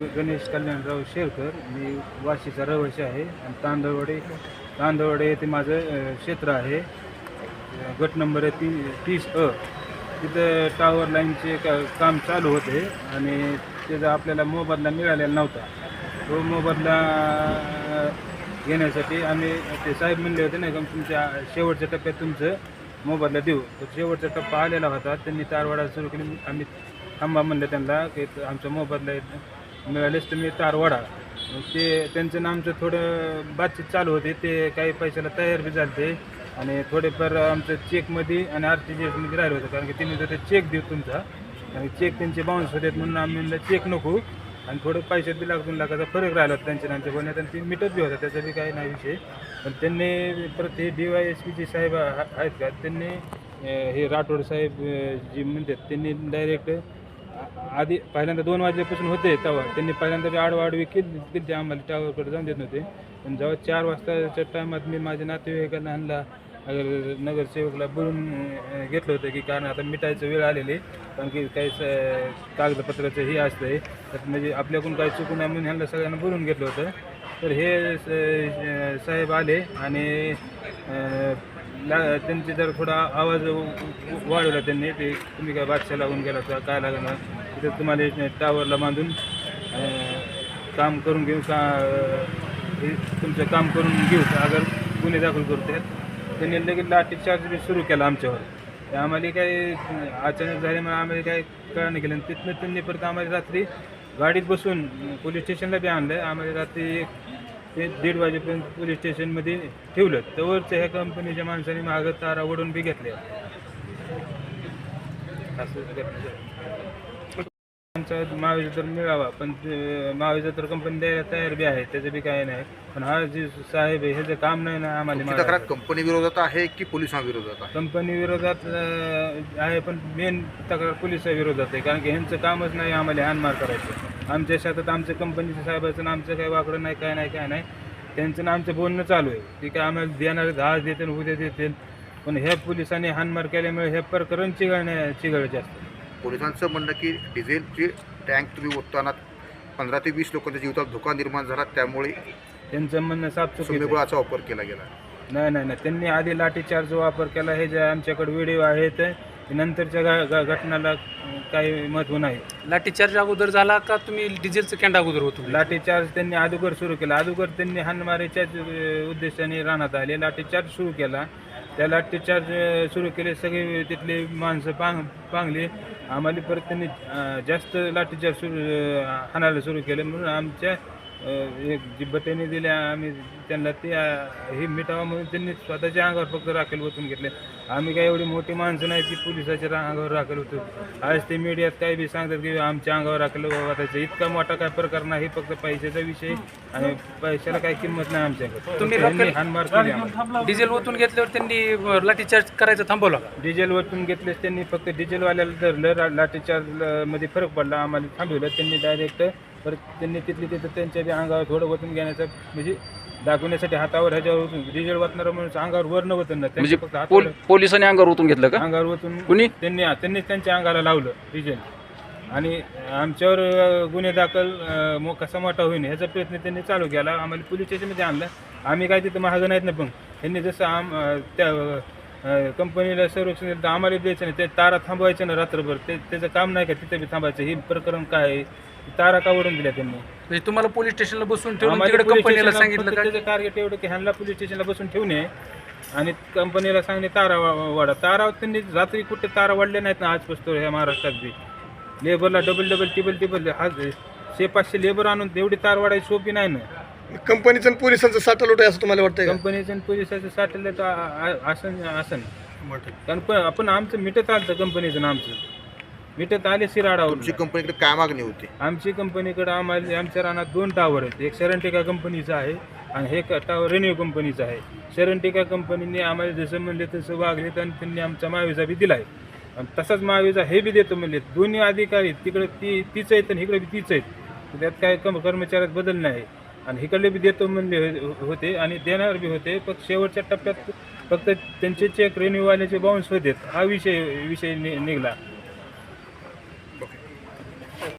गणेश कल्याणराव शेरकर मी वाशीचा रहिवासी आहे आणि तांदळवाडी तांदळवाडी येथे माझं क्षेत्र आहे. गट नंबर आहे ती तीस अ. तिथं टावर लाईनचे का काम चालू होते आणि त्याचा आपल्याला मोबदला मिळालेला नव्हता. तो मोबदला घेण्यासाठी आम्ही ते साहेब म्हणले होते नाही का तुमच्या शेवटच्या टप्प्यात तुमचं मोबदला देऊ. तर शेवटचा टप्पा आलेला होता. त्यांनी तारवाडा सुरू केली. आम्ही थांबा म्हणलं त्यांना की आमचा मोबदला येत मिळालेच तुम्ही तारवाडा. ते त्यांचं ना आमचं थोडं बातचीत चालू होते ते काही पैशाला तयार बी झाले आणि थोडेफार आमचं चेकमध्ये आणि आर टी जी एसमध्ये राहिलं होतं कारण की त्यांनी तर चेक देऊ तुमचा. आणि चेक त्यांचे बाउन्स होते म्हणून आम्ही म्हणलं चेक नको. आणि थोडं पैशात बी लाख दोन लाखाचा फरक राहिला होता त्यांच्या नामच्या आमच्या बोलण्यात आणि ती मिटत बी होता त्याचा बी काही नाही विषय. पण त्यांनी परत हे डी वाय एस पी साहेब आहेत का त्यांनी हे राठोड साहेब जी म्हणतात त्यांनी डायरेक्ट आधी पहिल्यांदा दोन वाजल्यापासून होते तेव्हा. त्यांनी पहिल्यांदा बी आडवाडवी केली केली आम्हाला टावरकडे जाऊन देत नव्हते. पण जेव्हा चार वाजताच्या टायमात मी माझ्या नातेवाईकांना आणला नगरसेवकला बोलून घेतलं होतं की कारण आता मिटायचं वेळ आलेली कारण की काही स- कागदपत्राचं हे असतंय. तर म्हणजे आपल्याकडून काही चुकून आहे म्हणून ह्यांना सगळ्यांना बोलून घेतलं होतं. तर हे स- साहेब आले आणि ला त्यांचे जर थोडा आवाज वाढवला त्यांनी ते तुम्ही काय बादशा लागून गेला का काय लागणार? तिथं तुम्हाला टावरला बांधून काम करून घेऊ का हे तुमचं काम करून घेऊ अगर गुन्हे दाखल करतात त्यांनी लगेच लाठीचार्ज बी सुरू केला आमच्यावर. ते आम्हाला काही अचानक झाल्यामुळे आम्हाला काही कळणं केलं. आणि तिथनं त्यांनी परत आम्हाला रात्री गाडीत बसून पोलीस स्टेशनला बी आणलं. आम्हाला रात्री एक ते दीड वाजेपर्यंत पोलीस स्टेशनमध्ये ठेवलं. तवरच्या ह्या कंपनीच्या माणसाने मागं तारा ओढून बी घेतल्या. असं आमचा महावीज तर मिळावा पण महावीज तर कंपनी द्यायला तयार बी आहे त्याचं बी काही नाही. पण हा जे साहेब आहे ह्याचं काम नाही ना आम्हाला तुमची मागायचं. तक्रार कंपनी विरोधात आहे की पोलिसांविरोधात आहे? कंपनी विरोधात अं, आहे पण मेन तक्रार पोलिसा विरोधात आहे कारण की ह्यांचं कामच नाही आम्हाला हानमार करायचं. आमच्या शेतात आमच्या कंपनीच्या साहेबाचं आणि आमचं काही वाकडं नाही काय नाही काय नाही. त्यांचं आणि आमचं बोलणं चालू आहे की काय आम्हाला देणार आज देतील उद्या देतील. पण ह्या पोलिसांनी हानमार केल्यामुळे हे प्रकरण चिघळण्या चिघळ जास्त पोलिसांचं म्हणणं की डिझेलची टँक तुम्ही ओतताना पंधरा ते वीस लोकांच्या जीवितात धोका निर्माण झाला त्यामुळे त्यांचं म्हणणं साफ. सुमेबळाचा वापर केला गेला. नाही नाही नाही. त्यांनी आधी लाठीचार्ज वापर केला. हे जे आमच्याकडे व्हिडिओ आहेत नंतरच्या घ- घ- घटनाला काही महत्त्व नाही. लाठीचार्ज अगोदर झाला का तुम्ही डिझेलचं कॅन्ड अगोदर होतो? लाठीचार्ज त्यांनी अगोदर सुरू केला. अगोदर त्यांनी हाणमारीच्याच अं, उद्देशाने राहण्यात आले. लाठीचार्ज सुरू केला. त्या लाठीचार्ज सुरू केले. सगळे तिथले माणसं पांग पांगली. आम्हाला परत त्यांनी जास्त लाठीचार्ज सुरू हाणायला सुरू केलं म्हणून आमच्या एक जी बटेने दिल्या आम्ही त्यांना ते हे मिटावं म्हणून त्यांनी स्वतःच्या अंगावर फक्त राखेल ओतून घेतले. आम्ही काय एवढी मोठी माणसं नाही ती पोलिसाच्या अंगावर राखेल होतो आज ते मीडियात काही बी सांगतात की आमच्या अंगावर राखेल वाटायचं इतका मोठा काय प्रकार नाही फक्त पैशाचा विषय आणि पैशाला काही किंमत नाही आमच्याकडे. तुम्ही हाणमार केली आम्हाला. डिझेल ओतून घेतल्यावर त्यांनी लाठीचार्ज करायचं थांबवलं डिझेल वरतून घेतलेस त्यांनी फक्त डिझेलवाल्याला धरलं रा- लाठीचार्ज अं, मध्ये फरक पडला आम्हाला थांबवलं त्यांनी डायरेक्ट परत त्यांनी तिथली तिथं त्यांच्या बी अंगावर थोडं वतून घेण्याचं म्हणजे दाखवण्यासाठी हातावर ह्याच्यावर वतून डिझेल वतणारा म्हणून अंगावर वर न वतन ना त्यांनी म्हणजे फक्त पोल हातावर पोलिसांनी अंगावर ओतून घेतलं का? अंगावर वतून कुणी? त्यांनी त्यांनीच त्यांच्या अंगाला लावलं डिझेल आणि आमच्यावर अं, गुन्हे दाखल अं, मो कसा मोठा होईन ह्याचा प्रयत्न त्यांनी चालू केला. आम्हाला पोलीस स्टेशनमध्ये आणलं. आम्ही काय तिथं महाग नाहीत ना पण त्यांनी जसं आम अं, त्या कंपनीला संरक्षण दिलं तर आम्हाला द्यायचं नाही. ते तारा थांबवायचं ना रात्रभर. ते त्याचं काम नाही का तिथं बी थांबायचं? हे प्रकरण काय आहे? तारा का ओढून दिल्या त्यांनी? म्हणजे तुम्हाला पोलीस स्टेशनला बसून ठेवून आम्हाला तिकडे पोलीस कंपनीला स्टेशनला सांगितलं फक्त का? त्याचं टार्गेट एवढं की ह्यांना पोलीस स्टेशनला बसून ठेवणे आणि कंपनीला सांगणे तारा वा- वाढा. तारा त्यांनी रात्री कुठे तारा वाढले नाहीत ना आजपासून ह्या महाराष्ट्रात बी? लेबरला डबल डबल टिबल टिबल आज शे पाचशे लेबर आणून तेवढी तार वाढायची सोपी नाही ना. कंपनीचं आणि पोलिसांचं साठालोट आहे असं तुम्हाला वाटतंय का? कंपनीचं आणि पोलिसाचं सॅटेलाईट आसन आसन कारण पण आपण आमचं मिटत आलं कंपनीचं आणि आमचं. मिटत आले शिराडावर तुमची कंपनीकडे काय मागणी होती? आमची कंपनीकडे आम्हाला आमच्या रानात दोन टावर आहेत. एक शरणटिका कंपनीचं आहे आणि हे क- टावर रेन्यू कंपनीचं आहे. शरणटिका कंपनीने आम्हाला जसं म्हणले तसं वागले आणि त्यांनी आमचा महाविजा बी दिला आहे आणि तसाच महाविजा हे बी देतो म्हणले. दोन्ही अधिकारी तिकडे ती तीच आहेत आणि इकडे बी तीच आहेत. त्यात काय कम कर्मचाऱ्यात बदल नाही. आणि इकडले बी देतो म्हणले हो- हो- होते आणि देणार बी होते पण शेवटच्या टप्प्यात फक्त त्यांचे चेक रेन्यूवाल्याचे बाउन्स होते हा विषय विषय नि- निघाला.